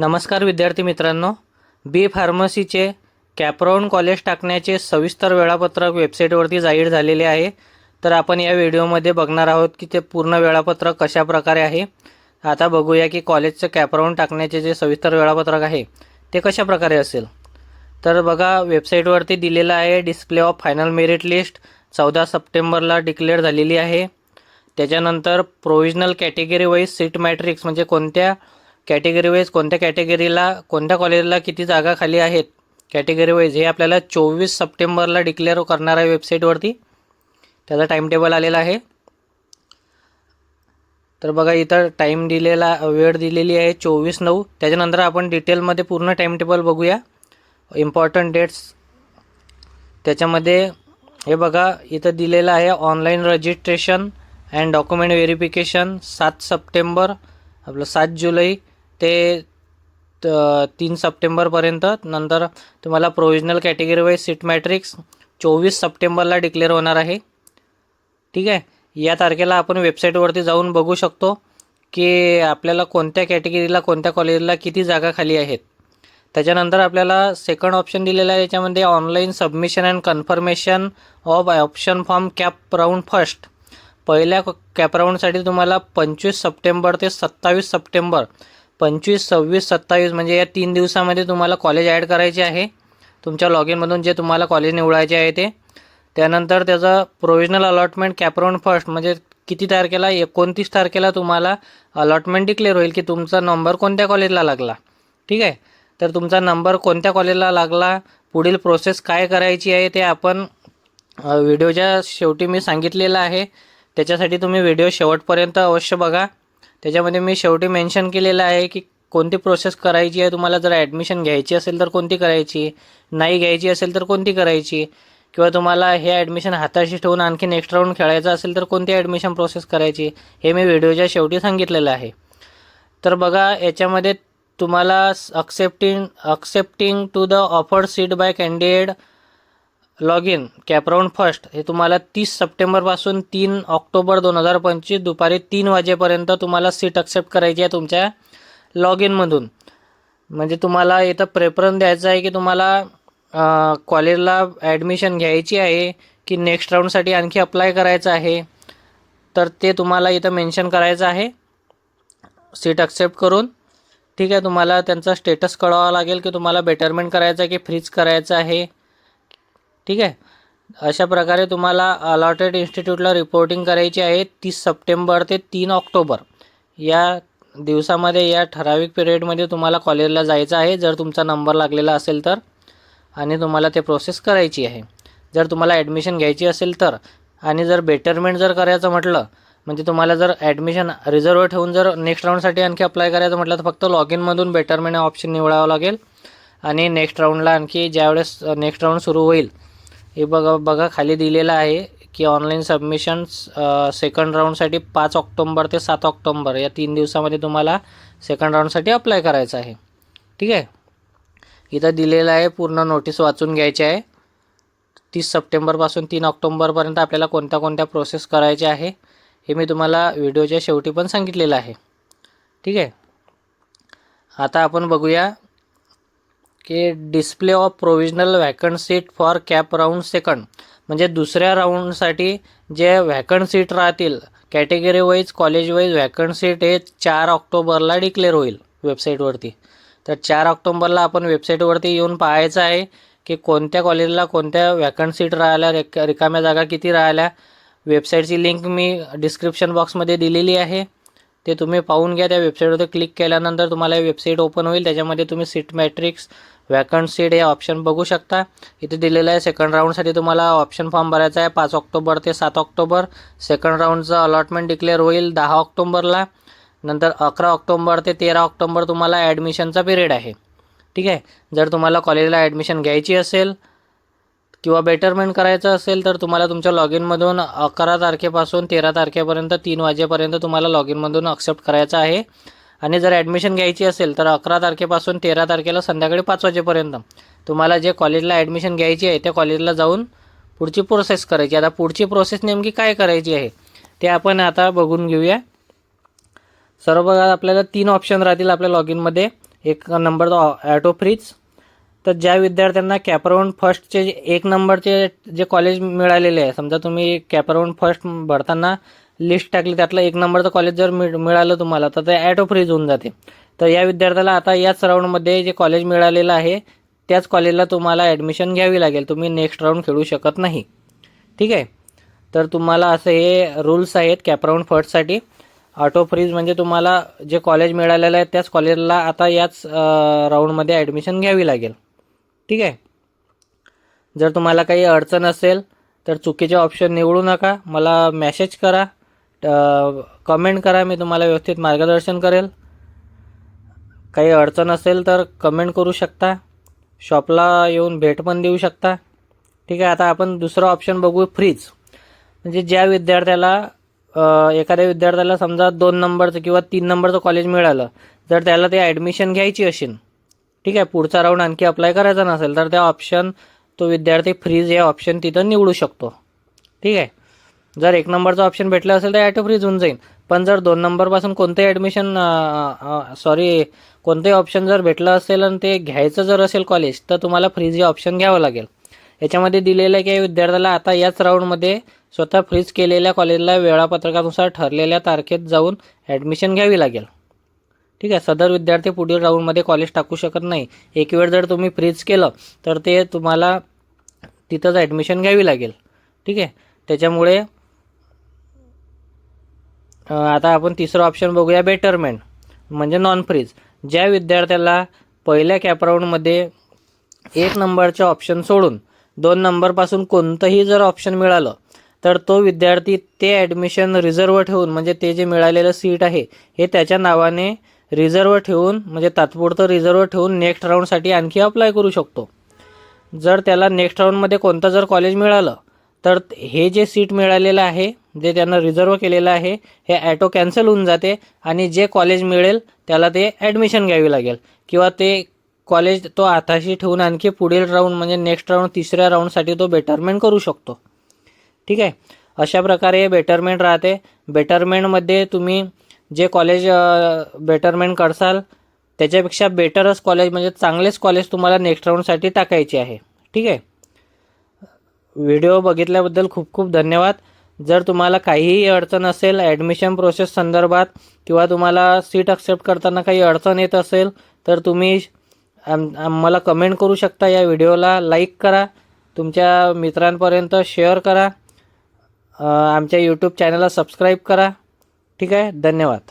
नमस्कार विद्यार्थी मित्रांनो बी फार्मसीचे कॅप्रॉन कॉलेज टाकण्याचे सविस्तर वेळापत्रक वेबसाईटवरती जाहीर झालेले आहे. तर आपण या व्हिडिओमध्ये बघणार आहोत की ते पूर्ण वेळापत्रक कशा प्रकारे आहे. आता बघूया की कॉलेजचं कॅप्रॉन टाकण्याचे जे सविस्तर वेळापत्रक आहे ते कशा प्रकारे असेल. तर बघा वेबसाईटवरती दिलेलं आहे display of final merit list चौदा सप्टेंबरला डिक्लेअर झालेली आहे. त्याच्यानंतर provisional category wise seat matrix म्हणजे कोणत्या? कॅटेगरी वाईज कोणत्या कॅटेगरीला कोणत्या कॉलेजला किती जागा खाली आहेत? कॅटेगरी वाईज हे आपल्याला चोवीस सप्टेंबरला डिक्लेअर करणार आहे वेबसाईटवरती त्याचा टाईम टेबल आलेला आहे. तर बघा इथं टाईम दिलेला वेळ दिलेली आहे चोवीस नऊ. त्याच्यानंतर आपण डिटेलमध्ये पूर्ण टाईम टेबल बघूया. इम्पॉर्टंट डेट्स त्याच्यामध्ये हे बघा इथं दिलेलं आहे online registration and document verification सात सप्टेंबर आपलं सात जुलै. ते त- तीन सप्टेंबरपर्यंत. नंतर तुम्हाला provisional category wise seat matrix चोवीस सप्टेंबरला डिक्लेअर होणार आहे. ठीक आहे? या तारखेला आपण वेबसाईटवरती जाऊन बघू शकतो की आपल्याला कोणत्या कॅटेगरीला कोणत्या कॉलेजला किती जागा खाली आहेत. त्याच्यानंतर आपल्याला सेकंड ऑप्शन दिलेला आहे याच्यामध्ये online submission and confirmation of option form CAP round first पहिल्या कॅप राऊंडसाठी तुम्हाला पंचवीस सप्टेंबर ते सत्तावीस सप्टेंबर पंचवीस सव्वीस सत्तावीस म्हणजे या तीन दिवसामध्ये तुम्हाला कॉलेज ॲड करायचे आहे. तुमच्या लॉग इनमधून जे तुम्हाला कॉलेज निवडायचे आहे ते. त्यानंतर त्याचं प्रोविजनल अलॉटमेंट कॅपराऊंड फर्स्ट म्हणजे किती तारखेला? एकोणतीस तारखेला तुम्हाला अलॉटमेंट डिक्लेअर होईल की तुमचा नंबर कोणत्या कॉलेजला लागला? ठीक आहे? तर तुमचा नंबर कोणत्या कॉलेजला लागला? पुढील प्रोसेस काय करायची आहे ते आपण व्हिडिओच्या शेवटी मी सांगितलेलं आहे. त्याच्यासाठी तुम्ही व्हिडिओ शेवटपर्यंत अवश्य बघा. त्याच्यामध्ये मी शेवटी मेन्शन केलेलं आहे की कोणती प्रोसेस करायची आहे तुम्हाला जर ॲडमिशन घ्यायची असेल तर कोणती करायची नाही घ्यायची असेल तर कोणती करायची किंवा तुम्हाला हे ॲडमिशन हाताशी ठेवून आणखी नेक्स्ट राऊंड खेळायचं असेल तर कोणती ॲडमिशन प्रोसेस करायची हे मी व्हिडिओच्या शेवटी सांगितलेलं आहे. तर बघा याच्यामध्ये तुम्हाला accepting accepting to the offered seat by candidate log in CAP round first हे तुम्हाला तीस सप्टेंबरपासून तीन ऑक्टोबर दोन हजार पंचवीस दुपारी तीन वाजेपर्यंत तुम्हाला सीट अक्सेप्ट करायची आहे तुमच्या लॉग इनमधून म्हणजे तुम्हाला इथं प्रेफरन्स द्यायचं आहे की तुम्हाला कॉलेजला ॲडमिशन घ्यायची आहे की नेक्स्ट राऊंडसाठी आणखी अप्लाय करायचं आहे तर ते तुम्हाला इथं मेन्शन करायचं आहे. सीट अक्सेप्ट करून ठीक आहे तुम्हाला त्यांचा स्टेटस कळवावा लागेल की तुम्हाला बेटरमेंट करायचं आहे की फ्रीज करायचं आहे. ठीक आहे? अशा प्रकारे तुम्हाला अलॉटेड इन्स्टिट्यूटला रिपोर्टिंग करायची आहे तीस सप्टेंबर ते तीन ऑक्टोबर. या दिवसामध्ये या ठराविक पिरियडमध्ये तुम्हाला कॉलेजला जायचं आहे. जर तुमचा नंबर लागलेला असेल तर आणि तुम्हाला ते प्रोसेस करायची आहे. जर तुम्हाला ॲडमिशन घ्यायची असेल तर आणि जर बेटरमेंट जर करायचं म्हटलं म्हणजे तुम्हाला जर ॲडमिशन रिझर्व ठेवून जर नेक्स्ट राऊंडसाठी आणखी अप्लाय करायचं म्हटलं तर फक्त लॉग इनमधून बेटरमेंट ऑप्शन निवडावं लागेल. आणि नेक्स्ट राऊंडला आणखी ज्यावेळेस नेक्स्ट राऊंड सुरू होईल हे बघा बघा खाली दिलेलं आहे की ऑनलाईन सबमिशन्स सेकंड राऊंडसाठी पाच ऑक्टोंबर ते सात ऑक्टोंबर या तीन दिवसामध्ये तुम्हाला सेकंड राऊंडसाठी अप्लाय करायचं आहे. ठीक आहे? इथं दिलेलं आहे पूर्ण नोटीस वाचून घ्यायची आहे. तीस सप्टेंबरपासून तीन ऑक्टोंबरपर्यंत आपल्याला कोणत्या कोणत्या प्रोसेस करायच्या आहे हे मी तुम्हाला व्हिडिओच्या शेवटी पण सांगितलेलं आहे. ठीक आहे? आता आपण बघूया की display of provisional vacant seat for CAP round second म्हणजे दुसऱ्या राऊंडसाठी जे व्हॅकंट सीट राहतील category wise college wise vacant seat हे चार ऑक्टोबरला डिक्लेअर होईल वेबसाईटवरती तर चार ऑक्टोबरला आपण वेबसाईटवरती येऊन पाहायचं आहे की कोणत्या कॉलेजला कोणत्या व्हॅकंट सीट राहिल्या रिक रिकाम्या जागा किती राहिल्या. वेबसाईटची लिंक मी डिस्क्रिप्शन बॉक्समध्ये दिलेली आहे. ते तुम्ही पाहून घ्या. त्या वेबसाईटवर क्लिक केल्यानंतर तुम्हाला वेबसाईट ओपन होईल. त्याच्यामध्ये तुम्ही सीट मॅट्रिक्स वॅकंट सीट हे ऑप्शन बघू शकता. इथे दिलेलं आहे सेकंड राऊंडसाठी तुम्हाला ऑप्शन फॉर्म भरायचा आहे. पाच ऑक्टोबर ते सात ऑक्टोबर. सेकंड राऊंडचं अलॉटमेंट डिक्लेअर होईल दहा ऑक्टोबरला. नंतर अकरा ऑक्टोबर ते तेरा ऑक्टोबर तुम्हाला ॲडमिशनचा पिरियड आहे. ठीक आहे? जर तुम्हाला कॉलेजला ॲडमिशन घ्यायची असेल किंवा बेटरमेंट करायचं असेल तर तुम्हाला तुमच्या लॉग इनमधून अकरा तारखेपासून तेरा तारखेपर्यंत तीन वाजेपर्यंत तुम्हाला लॉग इनमधून अक्सेप्ट करायचं आहे. आणि जर ॲडमिशन घ्यायची असेल तर अकरा तारखेपासून तेरा तारखेला संध्याकाळी पाच वाजेपर्यंत. तुम्हाला जे कॉलेजला ॲडमिशन घ्यायची आहे त्या कॉलेजला जाऊन पुढची प्रोसेस करायची. आता पुढची प्रोसेस नेमकी काय करायची आहे ते आपण आता बघून घेऊया. सर्व बघा आपल्याला तीन ऑप्शन राहतील आपल्या लॉग इनमध्ये एक नंबर ॲटो फ्रीज तर ज्या विद्यार्थ्यांना कॅपराऊंड फर्स्टचे एक नंबरचे जे कॉलेज मिळालेले आहे समजा तुम्ही कॅपराऊंड फर्स्ट भरताना लिस्ट टाकली त्यातलं एक नंबरचं कॉलेज जर मिळालं तुम्हाला तर ते ॲटो फ्रीज होऊन जाते. तर या विद्यार्थ्याला आता याच राऊंडमध्ये जे कॉलेज मिळालेलं आहे त्याच कॉलेजला तुम्हाला ॲडमिशन घ्यावी लागेल. तुम्ही नेक्स्ट राऊंड खेळू शकत नाही. ठीक आहे? तर तुम्हाला असं हे रूल्स आहेत कॅपराऊंड फर्स्टसाठी ऑटो फ्रीज म्हणजे तुम्हाला जे कॉलेज मिळालेलं आहे त्याच कॉलेजला आता याच राऊंडमध्ये ॲडमिशन घ्यावी लागेल. ठीक आहे? जर तुम्हाला काही अडचण असेल तर चुकीचे ऑप्शन निवडू नका. मला मॅसेज करा. कमेंट करा मी तुम्हाला व्यवस्थित मार्गदर्शन करेल. काही अडचण असेल तर कमेंट करू शकता. शॉपला येऊन भेट पण देऊ शकता. ठीक आहे आता आपण दुसरं ऑप्शन बघू फ्रीज म्हणजे ज्या विद्यार्थ्याला एखाद्या विद्यार्थ्याला समजा दोन नंबरचं किंवा तीन नंबरचं कॉलेज मिळालं जर त्याला ते ॲडमिशन घ्यायची असेल ठीक आहे पुढचा राऊंड आणखी अप्लाय करायचा नसेल तर त्या ऑप्शन तो विद्यार्थी फ्रीज हे ऑप्शन तिथं निवडू शकतो. ठीक आहे जर एक नंबरचं ऑप्शन भेटलं असेल तर ॲटो फ्रीज होऊन जाईल. पण जर दोन नंबरपासून कोणतंही ॲडमिशन सॉरी कोणतंही ऑप्शन जर भेटलं असेल आणि ते घ्यायचं जर असेल कॉलेज तर तुम्हाला फ्रीज हे ऑप्शन घ्यावं लागेल. याच्यामध्ये दिलेलं आहे की विद्यार्थ्याला आता याच राऊंडमध्ये स्वतः फ्रीज केलेल्या कॉलेजला वेळापत्रकानुसार ठरलेल्या तारखेत जाऊन ॲडमिशन घ्यावी लागेल. ठीक आहे? सदर विद्यार्थी पुढील राऊंडमध्ये कॉलेज टाकू शकत नाही. एक वेळ जर तुम्ही फ्रीज केलं तर ते तुम्हाला तिथंच ॲडमिशन घ्यावी लागेल. ठीक आहे? त्याच्यामुळे आता आपण तिसरं ऑप्शन बघूया बेटरमेंट म्हणजे नॉन फ्रीज ज्या विद्यार्थ्याला पहिल्या कॅपराऊंडमध्ये एक नंबरचे ऑप्शन सोडून दोन नंबरपासून कोणतंही जर ऑप्शन मिळालं तर तो विद्यार्थी ते ॲडमिशन रिझर्व ठेवून म्हणजे ते जे मिळालेलं सीट आहे हे त्याच्या नावाने रिझर्व ठेवून म्हणजे तात्पुरतं रिझर्व ठेवून नेक्स्ट राऊंडसाठी आणखी अप्लाय करू शकतो. जर त्याला नेक्स्ट राऊंडमध्ये कोणतं जर कॉलेज मिळालं तर हे जे सीट मिळालेलं आहे जे त्यांना रिझर्व केलेलं आहे हे ॲटो कॅन्सल होऊन जाते आणि जे कॉलेज मिळेल त्याला ते ॲडमिशन घ्यावी लागेल. किंवा ते कॉलेज तो हाताशी ठेवून आणखी पुढील राऊंड म्हणजे नेक्स्ट राऊंड तिसऱ्या राऊंडसाठी तो बेटरमेंट करू शकतो. ठीक आहे? अशा प्रकारे बेटरमेंट राहते. बेटरमेंटमध्ये तुम्ही जे कॉलेज बेटरमेंट करसाल त्याच्यापेक्षा बेटरच कॉलेज म्हणजे चांगलेच कॉलेज तुम्हाला नेक्स्ट राऊंडसाठी टाकायचे आहे. ठीक आहे? व्हिडिओ बघितल्याबद्दल खूप खूप धन्यवाद. जर तुम्हाला काहीही अडचण असेल ॲडमिशन प्रोसेस संदर्भात किंवा तुम्हाला सीट ॲक्सेप्ट करताना काही अडचण येत असेल तर तुम्ही आम कमेंट करू शकता. या व्हिडिओला लाईक करा. तुमच्या मित्रांपर्यंत शेअर करा. आमच्या यूट्यूब चॅनलला सबस्क्राईब करा. ठीक आहे? धन्यवाद.